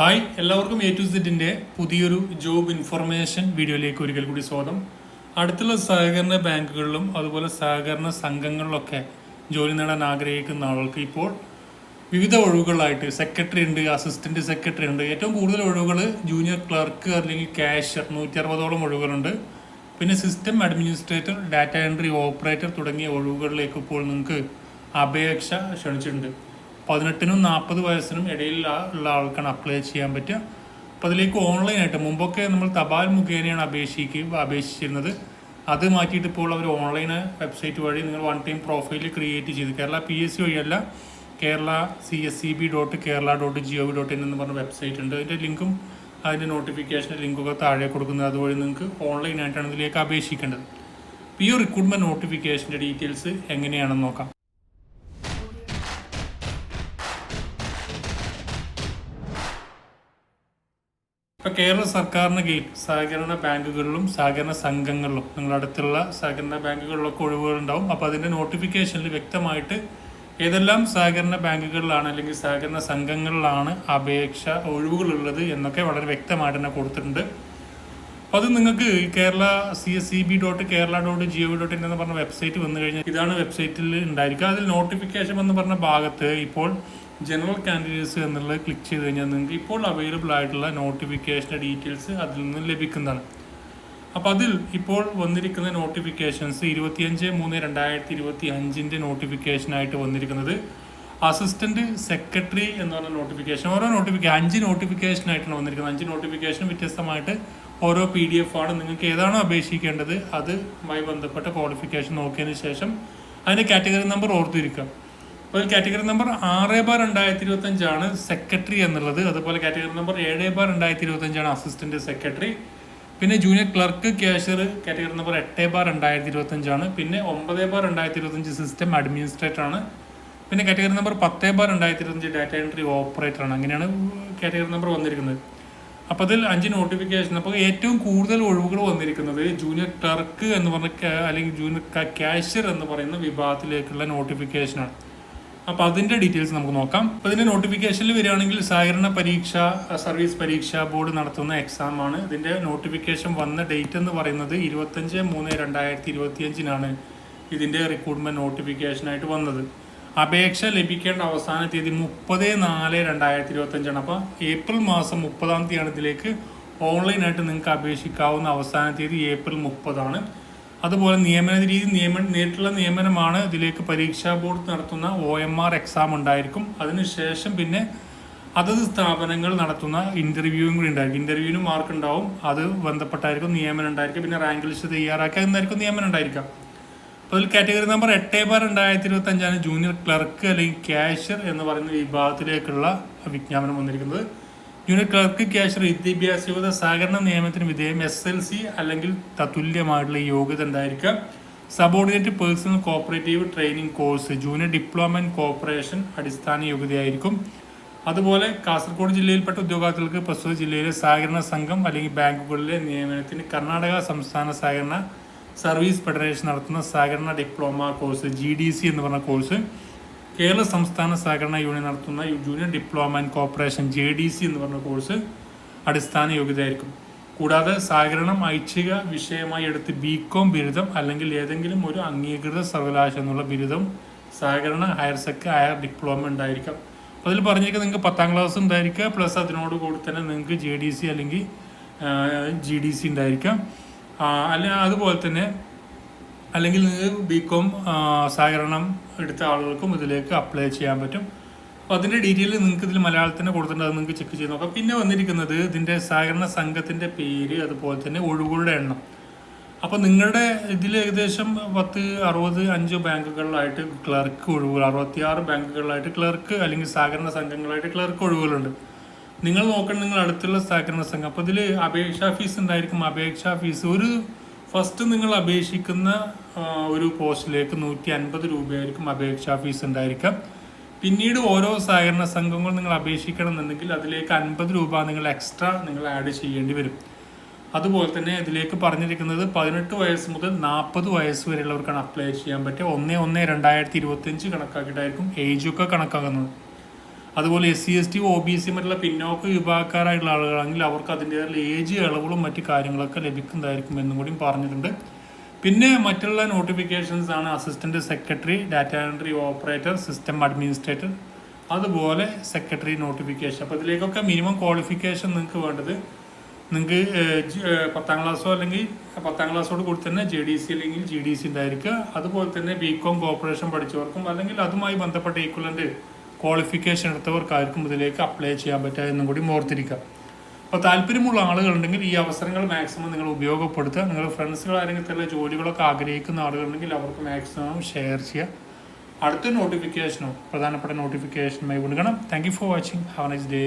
Hi എല്ലാവർക്കും A to സെറ്റിന്റെ പുതിയൊരു ജോബ് ഇൻഫർമേഷൻ വീഡിയോയിലേക്ക് ഒരിക്കൽ കൂടി സ്വാഗതം. അടുത്തുള്ള സഹകരണ ബാങ്കുകളിലും അതുപോലെ സഹകരണ സംഘങ്ങളിലൊക്കെ ജോലി നേടാൻ ആഗ്രഹിക്കുന്ന ആളുകൾക്ക് ഇപ്പോൾ വിവിധ ഒഴിവുകളായിട്ട് സെക്രട്ടറി ഉണ്ട് അസിസ്റ്റന്റ് സെക്രട്ടറി ഉണ്ട്. ഏറ്റവും കൂടുതൽ ഒഴിവുകൾ ജൂനിയർ ക്ലർക്ക് അല്ലെങ്കിൽ ക്യാഷ്യർ നൂറ്റി അറുപതോളം ഒഴിവുകളുണ്ട്. പിന്നെ system administrator data entry operator തുടങ്ങിയ ഒഴിവുകളിലേക്ക് ഇപ്പോൾ നിങ്ങൾക്ക് അപേക്ഷ ക്ഷണിച്ചിട്ടുണ്ട്. പതിനെട്ടിനും നാൽപ്പത് വയസ്സിനും ഇടയിൽ ഉള്ള ആൾക്കാണ് അപ്ലൈ ചെയ്യാൻ പറ്റുക. അപ്പോൾ അതിലേക്ക് ഓൺലൈനായിട്ട് മുമ്പൊക്കെ നമ്മൾ തപാൽ മുഖേനയാണ് അപേക്ഷിക്കുക അപേക്ഷിച്ചിരുന്നത്. അത് മാറ്റിയിട്ട് ഇപ്പോൾ അവർ ഓൺലൈൻ വെബ്സൈറ്റ് വഴി നിങ്ങൾ വൺ ടൈം പ്രൊഫൈൽ ക്രിയേറ്റ് ചെയ്ത്. കേരള പി എസ് സി വഴിയല്ല Kerala C S C B dot Kerala dot G O V dot in എന്ന് പറഞ്ഞ വെബ്സൈറ്റ് ഉണ്ട്. അതിന്റെ ലിങ്കും അതിന്റെ നോട്ടിഫിക്കേഷന്റെ ലിങ്കൊക്കെ താഴെ കൊടുക്കുന്നത്. അതുവഴി നിങ്ങൾക്ക് ഓൺലൈനായിട്ടാണ് ഇതിലേക്ക് അപേക്ഷിക്കേണ്ടത്. ഈ റിക്രൂട്ട്മെന്റ് നോട്ടിഫിക്കേഷന്റെ ഡീറ്റെയിൽസ് എങ്ങനെയാണെന്ന് നോക്കാം. ഇപ്പൊ കേരള സർക്കാരിന് കീഴിൽ സഹകരണ ബാങ്കുകളിലും സഹകരണ സംഘങ്ങളിലും നിങ്ങളുടെ അടുത്തുള്ള സഹകരണ ബാങ്കുകളിലൊക്കെ ഒഴിവുകളുണ്ടാവും അപ്പോൾ അതിന്റെ നോട്ടിഫിക്കേഷനിൽ വ്യക്തമായിട്ട് ഏതെല്ലാം സഹകരണ ബാങ്കുകളിലാണ് അല്ലെങ്കിൽ സഹകരണ സംഘങ്ങളിലാണ് അപേക്ഷ ഒഴിവുകളുള്ളത് എന്നൊക്കെ വളരെ വ്യക്തമായിട്ട് തന്നെ കൊടുത്തിട്ടുണ്ട്. അപ്പോൾ അത് നിങ്ങൾക്ക് Kerala C S C B dot Kerala dot G dot in എന്ന് പറഞ്ഞ വെബ്സൈറ്റ് വന്നു കഴിഞ്ഞാൽ ഇതാണ് വെബ്സൈറ്റിൽ ഉണ്ടായിരിക്കുക. അതിൽ നോട്ടിഫിക്കേഷൻ എന്ന് പറഞ്ഞ ഭാഗത്ത് ഇപ്പോൾ ജനറൽ കാൻഡിഡേറ്റ്സ് എന്നുള്ളത് ക്ലിക്ക് ചെയ്ത് കഴിഞ്ഞാൽ നിങ്ങൾക്ക് ഇപ്പോൾ അവൈലബിൾ ആയിട്ടുള്ള നോട്ടിഫിക്കേഷന്റെ ഡീറ്റെയിൽസ് അതിൽ നിന്ന് ലഭിക്കുന്നതാണ്. അപ്പോൾ അതിൽ ഇപ്പോൾ വന്നിരിക്കുന്ന നോട്ടിഫിക്കേഷൻസ് ഇരുപത്തിയഞ്ച് മൂന്ന് രണ്ടായിരത്തി ഇരുപത്തി അഞ്ചിന്റെ നോട്ടിഫിക്കേഷനായിട്ട് വന്നിരിക്കുന്നത് അസിസ്റ്റന്റ് സെക്രട്ടറി എന്ന് പറഞ്ഞ നോട്ടിഫിക്കേഷൻ ഓരോ നോട്ടിഫിക്കേഷൻ അഞ്ച് നോട്ടിഫിക്കേഷനായിട്ടാണ് വന്നിരിക്കുന്നത്. അഞ്ച് നോട്ടിഫിക്കേഷൻ വ്യത്യസ്തമായിട്ട് ഓരോ പി ഡി എഫ് ആണ് നിങ്ങൾക്ക് ഏതാണോ അപേക്ഷിക്കേണ്ടത് അതുമായി ബന്ധപ്പെട്ട ക്വാളിഫിക്കേഷൻ നോക്കിയതിന് ശേഷം അതിന്റെ കാറ്റഗറി നമ്പർ ഓർത്തിരിക്കുക. അപ്പോൾ കാറ്റഗറി നമ്പർ ആറ് ബാർ രണ്ടായിരത്തി ഇരുപത്തി അഞ്ചാണ് സെക്രട്ടറി എന്നുള്ളത്. അതുപോലെ കാറ്റഗറി നമ്പർ ഏഴ് ബാർ രണ്ടായിരത്തി ഇരുപത്തി അഞ്ചാണ് അസിസ്റ്റന്റ് സെക്രട്ടറി പിന്നെ junior clerk cashier category number എട്ട് ബാർ രണ്ടായിരത്തി ഇരുപത്തി അഞ്ചാണ് പിന്നെ ഒമ്പത് ബാർ രണ്ടായിരത്തി ഇരുപത്തഞ്ച് സിസ്റ്റം അഡ്മിനിസ്ട്രേറ്റർ ആണ്. പിന്നെ കാറ്റഗറി നമ്പർ പത്ത് ബാർ രണ്ടായിരത്തി ഇരുപത്തഞ്ച് ഡാറ്റ എൻട്രി ഓപ്പറേറ്റർ ആണ്. അങ്ങനെയാണ് കാറ്റഗറി നമ്പർ വന്നിരിക്കുന്നത്. അപ്പോൾ അതിൽ അഞ്ച് നോട്ടിഫിക്കേഷൻ അപ്പോൾ ഏറ്റവും കൂടുതൽ ഒഴിവുകൾ വന്നിരിക്കുന്നത് ജൂനിയർ ക്ലർക്ക് എന്ന് പറഞ്ഞ അല്ലെങ്കിൽ ജൂനിയർ ക്യാഷ്യർ എന്ന് പറയുന്ന വിഭാഗത്തിലേക്കുള്ള നോട്ടിഫിക്കേഷനാണ് അപ്പോൾ അതിന്റെ ഡീറ്റെയിൽസ് നമുക്ക് നോക്കാം. അപ്പോൾ ഇതിന്റെ നോട്ടിഫിക്കേഷനിൽ വരികയാണെങ്കിൽ സഹകരണ പരീക്ഷ സർവീസ് പരീക്ഷ ബോർഡ് നടത്തുന്ന എക്സാം ആണ്. ഇതിന്റെ നോട്ടിഫിക്കേഷൻ വന്ന ഡേറ്റ് എന്ന് പറയുന്നത് ഇരുപത്തഞ്ച് മൂന്ന് രണ്ടായിരത്തി ഇരുപത്തിയഞ്ചിനാണ് ഇതിന്റെ റിക്രൂട്ട്മെന്റ് നോട്ടിഫിക്കേഷനായിട്ട് വന്നത്. അപേക്ഷ ലഭിക്കേണ്ട അവസാന തീയതി മുപ്പത് നാല് രണ്ടായിരത്തി ഇരുപത്തഞ്ചാണ് അപ്പൊ ഏപ്രിൽ മാസം മുപ്പതാം തീയതിയാണ് ഇതിലേക്ക് ഓൺലൈനായിട്ട് നിങ്ങൾക്ക് അപേക്ഷിക്കാവുന്ന അവസാന തീയതി ഏപ്രിൽ മുപ്പതാണ്. അതുപോലെ നിയമന രീതി നിയമ നേരിട്ടുള്ള നിയമനമാണ് ഇതിലേക്ക് പരീക്ഷാ ബോർഡ് നടത്തുന്ന ഒ എം ആർ എക്സാം ഉണ്ടായിരിക്കും. അതിനുശേഷം പിന്നെ അതത് സ്ഥാപനങ്ങൾ നടത്തുന്ന ഇന്റർവ്യൂവും കൂടി ഉണ്ടായിരിക്കും. ഇന്റർവ്യൂവിന് മാർക്ക് ഉണ്ടാവും. അത് ബന്ധപ്പെട്ടായിരിക്കും നിയമനം ഉണ്ടായിരിക്കും. പിന്നെ റാങ്ക് ലിസ്റ്റ് തയ്യാറാക്കുക എന്നായിരിക്കും നിയമനം ഉണ്ടായിരിക്കാം. അപ്പോൾ അതിൽ കാറ്റഗറി നമ്പർ എട്ട് ബാർ രണ്ടായിരത്തി ഇരുപത്തി അഞ്ചാണ് ജൂനിയർ ക്ലർക്ക് അല്ലെങ്കിൽ ക്യാഷ്യർ എന്ന് പറയുന്ന വിഭാഗത്തിലേക്കുള്ള വിജ്ഞാപനം വന്നിരിക്കുന്നത്. ജൂനിയർ ക്ലർക്ക് ക്യാഷ് വിദ്യാഭ്യാസ യോഗ്യത സഹകരണ നിയമത്തിന് വിധേയം എസ് എൽ സി അല്ലെങ്കിൽ തത്തുല്യമായിട്ടുള്ള യോഗ്യത എന്തായിരിക്കാം? Subordinate personnel cooperative training course junior diploma and cooperation അടിസ്ഥാന യോഗ്യതയായിരിക്കും. അതുപോലെ കാസർഗോഡ് ജില്ലയിൽപ്പെട്ട ഉദ്യോഗാർത്ഥികൾക്ക് പ്രസ്തുത ജില്ലയിലെ സഹകരണ സംഘം അല്ലെങ്കിൽ ബാങ്കുകളിലെ നിയമനത്തിന് കർണാടക സംസ്ഥാന സഹകരണ സർവീസ് ഫെഡറേഷൻ നടത്തുന്ന സഹകരണ ഡിപ്ലോമ കോഴ്സ് ജി എന്ന് പറഞ്ഞ കോഴ്സ്. കേരള സംസ്ഥാന സഹകരണ യൂണിയൻ നടത്തുന്ന junior diploma and cooperation J D C എന്ന് പറഞ്ഞ കോഴ്സ് അടിസ്ഥാന യോഗ്യതയായിരിക്കും. കൂടാതെ സഹകരണം ഐച്ഛിക വിഷയമായി എടുത്ത് ബി കോം ബിരുദം അല്ലെങ്കിൽ ഏതെങ്കിലും ഒരു അംഗീകൃത സർവകലാശാല എന്നുള്ള ബിരുദം സഹകരണ ഹയർ സെക്ക ഹയർ ഡിപ്ലോമ ഉണ്ടായിരിക്കാം. അപ്പോൾ അതിൽ പറഞ്ഞിരിക്കുന്നത് നിങ്ങൾക്ക് പത്താം ക്ലാസ് ഉണ്ടായിരിക്കുക പ്ലസ് അതിനോട് കൂടി തന്നെ നിങ്ങൾക്ക് ജെ ഡി സി അല്ലെങ്കിൽ ജി ഡി സി ഉണ്ടായിരിക്കാം. അല്ല അതുപോലെ തന്നെ അല്ലെങ്കിൽ നിങ്ങൾക്ക് ബി കോം സഹകരണം എടുത്ത ആളുകൾക്കും ഇതിലേക്ക് അപ്ലൈ ചെയ്യാൻ പറ്റും. അപ്പോൾ അതിന്റെ ഡീറ്റെയിൽ നിങ്ങൾക്ക് ഇതിൽ മലയാളത്തിന് കൊടുത്തിട്ടുണ്ട് അത് നിങ്ങൾക്ക് ചെക്ക് ചെയ്ത് നോക്കാം. പിന്നെ വന്നിരിക്കുന്നത് ഇതിന്റെ സഹകരണ സംഘത്തിന്റെ പേര് അതുപോലെ തന്നെ ഒഴിവുകളുടെ എണ്ണം. അപ്പോൾ നിങ്ങളുടെ ഇതിൽ ഏകദേശം പത്ത് അറുപത് അഞ്ച് ബാങ്കുകളിലായിട്ട് ക്ലർക്ക് ഒഴിവുകൾ അറുപത്തിയാറ് ബാങ്കുകളിലായിട്ട് ക്ലർക്ക് അല്ലെങ്കിൽ സഹകരണ സംഘങ്ങളായിട്ട് ക്ലർക്ക് ഒഴിവുകളുണ്ട്. നിങ്ങൾ നോക്കണം നിങ്ങൾ അടുത്തുള്ള സഹകരണ സംഘം. അപ്പോൾ ഇതിൽ അപേക്ഷാ ഫീസ് ഉണ്ടായിരിക്കും. അപേക്ഷാ ഫീസ് ഒരു ഫസ്റ്റ് നിങ്ങൾ അപേക്ഷിക്കുന്ന ഒരു പോസ്റ്റിലേക്ക് നൂറ്റി അൻപത് രൂപയായിരിക്കും അപേക്ഷാ ഫീസ് ഉണ്ടായിരിക്കാം പിന്നീട് ഓരോ സഹകരണ സംഘങ്ങൾ നിങ്ങൾ അപേക്ഷിക്കണം എന്നുണ്ടെങ്കിൽ അതിലേക്ക് അൻപത് രൂപ നിങ്ങൾ എക്സ്ട്രാ നിങ്ങൾ ആഡ് ചെയ്യേണ്ടി വരും. അതുപോലെ തന്നെ ഇതിലേക്ക് പറഞ്ഞിരിക്കുന്നത് പതിനെട്ട് വയസ്സ് മുതൽ നാൽപ്പത് വയസ്സ് വരെയുള്ളവർക്കാണ് അപ്ലൈ ചെയ്യാൻ പറ്റുക ഒന്ന് ഒന്ന് രണ്ടായിരത്തി ഇരുപത്തി അഞ്ച് കണക്കാക്കിയിട്ടായിരിക്കും ഏജൊക്കെ കണക്കാക്കുന്നത്. അതുപോലെ S C S T O B C മറ്റുള്ള പിന്നോക്ക വിഭാഗക്കാരായിട്ടുള്ള ആളുകളാണെങ്കിൽ അവർക്ക് അതിന്റെതായ ഏജ് ഇളവുകളും മറ്റു കാര്യങ്ങളൊക്കെ ലഭിക്കുന്നതായിരിക്കും എന്നും കൂടി പറഞ്ഞിട്ടുണ്ട്. പിന്നെ മറ്റുള്ള നോട്ടിഫിക്കേഷൻസ് ആണ് assistant secretary data entry operator system administrator അതുപോലെ സെക്രട്ടറി നോട്ടിഫിക്കേഷൻ അപ്പോൾ ഇതിലേക്കൊക്കെ മിനിമം ക്വാളിഫിക്കേഷൻ നിങ്ങൾക്ക് വേണ്ടത് നിങ്ങൾക്ക് പത്താം ക്ലാസ്സോ അല്ലെങ്കിൽ പത്താം ക്ലാസ്സോട് കൂടി തന്നെ ജെ ഡി സി അല്ലെങ്കിൽ ജി ഡി സി ഉണ്ടായിരിക്കുക. അതുപോലെ തന്നെ ബി കോം കോർപ്പറേഷൻ പഠിച്ചവർക്കും അല്ലെങ്കിൽ അതുമായി ബന്ധപ്പെട്ട ഈക്വലന്റ് ക്വാളിഫിക്കേഷൻ എടുത്തവർക്കായിരിക്കും ഇതിലേക്ക് അപ്ലൈ ചെയ്യാൻ പറ്റുക എന്നും കൂടി ഓർത്തിരിക്കുക. അപ്പോൾ താല്പര്യമുള്ള ആളുകളുണ്ടെങ്കിൽ ഈ അവസരങ്ങൾ മാക്സിമം നിങ്ങൾ ഉപയോഗപ്പെടുത്തുക. നിങ്ങളുടെ ഫ്രണ്ട്സുകൾ ആരെങ്കിലും തന്നെ ജോലികളൊക്കെ ആഗ്രഹിക്കുന്ന ആളുകളുണ്ടെങ്കിൽ അവർക്ക് മാക്സിമം ഷെയർ ചെയ്യുക. അടുത്ത നോട്ടിഫിക്കേഷനോ പ്രധാനപ്പെട്ട നോട്ടിഫിക്കേഷനുമായി വിടുകണം thank you for watching have nice day